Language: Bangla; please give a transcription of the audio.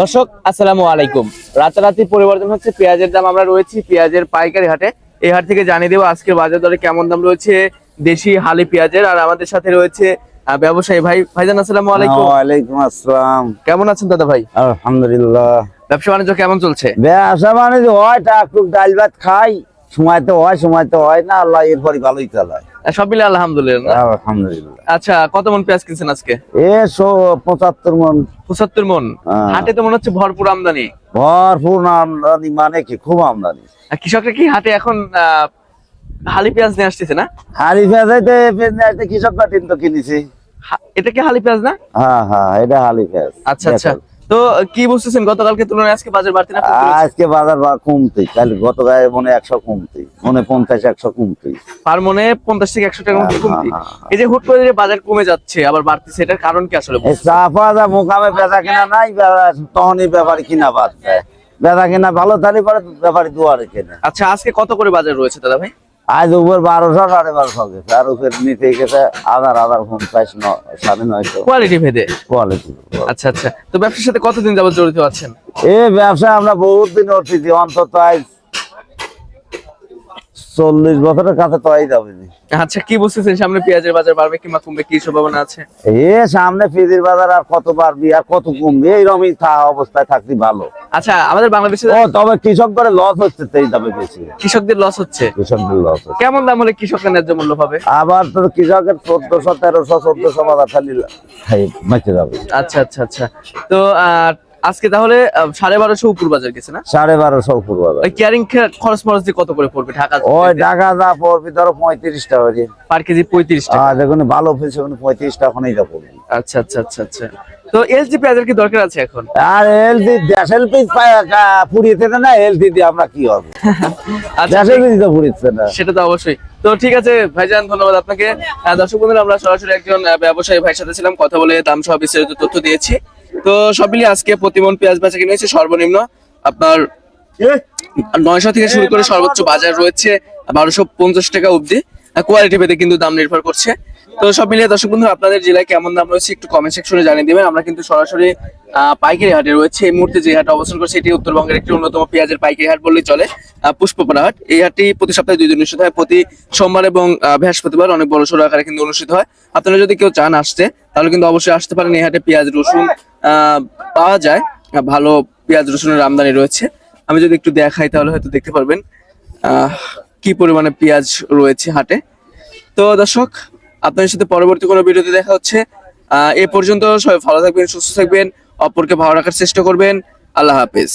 দর্শক আসসালামু আলাইকুম। রাতারাতি পরিবর্তন হচ্ছে পেঁয়াজের দাম আমরা রয়েছি পেঁয়াজের পাইকারি হাটে। এই হাট থেকে জানিয়ে দেবো আজকের বাজার দরে কেমন দাম রয়েছে দেশি হালি পেঁয়াজের। আর আমাদের সাথে রয়েছে ব্যবসায়ী ভাই। ভাইজান আসসালামু আলাইকুম। ওয়ালাইকুম আসসালাম। কেমন আছেন দাদা ভাই? আলহামদুলিল্লাহ। ব্যবসা বাণিজ্য কেমন চলছে? ব্যবসা মানে যে হয় ডাল ভাত খাই। সময় তো হয় সময় তো হয় না আল্লাহ এরপরই ভালোই চালায়। সব মিলে আলহামদুলিল্লাহ আলহামদুলিল্লাহ। আচ্ছা কত মন পেঁয়াজ কিনছেন আজকে? এ পঁচাত্তর মন। পঁচাত্তর মন? হ্যাঁ। হাটে তো মনে হচ্ছে ভরপুর আমদানি। ভরপুর আমদানি মানে কি? খুব আমদানি। কৃষকরা কি হাটে এখন আহ, হালি পেঁয়াজ নিয়ে আসতেছে না? হাড়ি ফেজাইতে ফেজাইতে কৃষক কাটিন তো কিনেছি। এটা কি হালি পেঁয়াজ না? হ্যাঁ হ্যাঁ এটা হালি পেঁয়াজ। আচ্ছা আচ্ছা। তো কি বুঝতেছেন গতকালকে তুলনায় আজকে বাজার বাড়তি না আজকে বাজার বা কমতি কাল গত গায়ে মনে একশো কমতি মনে পঞ্চাশ একশো কমতি। পার মনে পঞ্চাশ থেকে একশো মতো হ্যাঁ, কমতি। হ্যাঁ, হ্যাঁ। এই যে হুট করে যে বাজার কমে যাচ্ছে আবার বাড়তেছে এটার কারণ কি আসলে চাপা যা মোকামে বেচা কিনা নাই তখনই ব্যাপারী কিনা বাদ দেয়। বেচা কিনা ভালো তাহলে পরে ব্যাপারী দুয়ারে কেনা। আচ্ছা আজকে কত করে বাজার রয়েছে দাদা ভাই? আজ উপর বারোশো সাড়ে বারোশো গেছে। আর উপর নিতে গেছে আধার আধার পঞ্চাশ সাড়ে নয়শো। কোয়ালিটি ভেদে? কোয়ালিটি আচ্ছা আচ্ছা। তো ব্যবসার সাথে কতদিন যাবত জড়িত আছেন? এই ব্যবসা আমরা বহুত দিন উঠতেছি অন্তত আজ চল্লিশ বছরের কাছে তো যাবে আচ্ছা কি বুঝতেছেন? সামনে পেঁয়াজের বাজার বাড়বে কিংবা কমবে কি সম্ভাবনা আছে? এ সামনে ফিজির বাজার আর কত বাড়বি আর কত কমবে? এইরকমই অবস্থায় থাকতে ভালো। আচ্ছা আমাদের বাংলাদেশে ও তবে কৃষক করে লস হচ্ছে সেই দামে বেশি। কৃষকদের লস হচ্ছে? কৃষকদের লস হচ্ছে। কেমন দাম হলে কৃষকের ন্যায্য মূল্য পাবে? আবার তোর কৃষকের চোদ্দশো তেরোশো চোদ্দশো বাজার খালি খাই যাবে। আচ্ছা আচ্ছা আচ্ছা। তো আজকে তাহলে সাড়ে বারোশো উপর বাজার গেছে না? সাড়ে বারোশো উপর বাজার। ওই ক্যারিং খরচ মরচ দিয়ে কত করে পড়বে ঢাকা ওই টাকা যা পড়বি ধরো পঁয়ত্রিশ টাকা পার কেজি পঁয়ত্রিশ টাকা। দেখুন ভালো ফিস সেখানে পঁয়ত্রিশ টাকা যা পড়বি। আচ্ছা আচ্ছা আচ্ছা আচ্ছা। তো এলজি পেঁয়াজের কি দরকার আছে এখন? আর এলসি দেশের পিস ফুরিয়েছে না এলসি দিয়ে আমরা কি হবে? আচ্ছা দেশের পিস তো ফুরিয়েছে না। সেটা তো অবশ্যই। তো ঠিক আছে ভাইজান ধন্যবাদ আপনাকে। দর্শক বন্ধুরা আমরা সরাসরি একজন ব্যবসায়ী ভাইয়ের সাথে ছিলাম কথা বলে দাম সহ বিস্তারিত তথ্য দিয়েছি। তো সব মিলিয়ে আজকে প্রতিমন পেঁয়াজ বেচা কিনে হয়েছে সর্বনিম্ন আপনার নয়শো থেকে শুরু করে সর্বোচ্চ বাজার রয়েছে বারোশো পঞ্চাশ টাকা অবধি। কোয়ালিটি ভেদে কিন্তু দাম নির্ভর করছে। তো সব মিলিয়ে দর্শক বন্ধু আপনাদের জেলায় কেমন দাম রয়েছে একটু কমেন্ট সেকশনে জানিয়ে দিবেন। আমরা কিন্তু সরাসরি পাইকারি হাটে রয়েছে। এই মুহূর্তে যে হাট অবস্থান করছে এটি উত্তরবঙ্গের একটি অন্যতম পেঁয়াজের পাইকারি হাট বললেই চলে আহ, পুষ্পপাড়া হাট। এই হাটটি প্রতি সপ্তাহে দুই দিন অনুষ্ঠিত হয়। প্রতি সোমবার এবং বৃহস্পতিবার অনেক বড় সড়ো আকারে কিন্তু অনুষ্ঠিত হয়। আপনারা যদি কেউ চান আসতে তাহলে কিন্তু অবশ্যই আসতে পারেন। এই হাটে পেঁয়াজ রসুন পাওয়া যায়। ভালো পেঁয়াজ, রসুনের আমদানি রয়েছে। আমি যদি একটু দেখাই তাহলে হয়তো দেখতে পারবেন কি পরিমাণে পেঁয়াজ রয়েছে হাটে। তো দর্শক, আপনাদের সাথে পরবর্তী কোনো ভিডিওতে দেখা হচ্ছে। এ পর্যন্ত সবাই ভালো থাকবেন, সুস্থ থাকবেন, অপরকে ভালো রাখার চেষ্টা করবেন। আল্লাহ হাফেজ।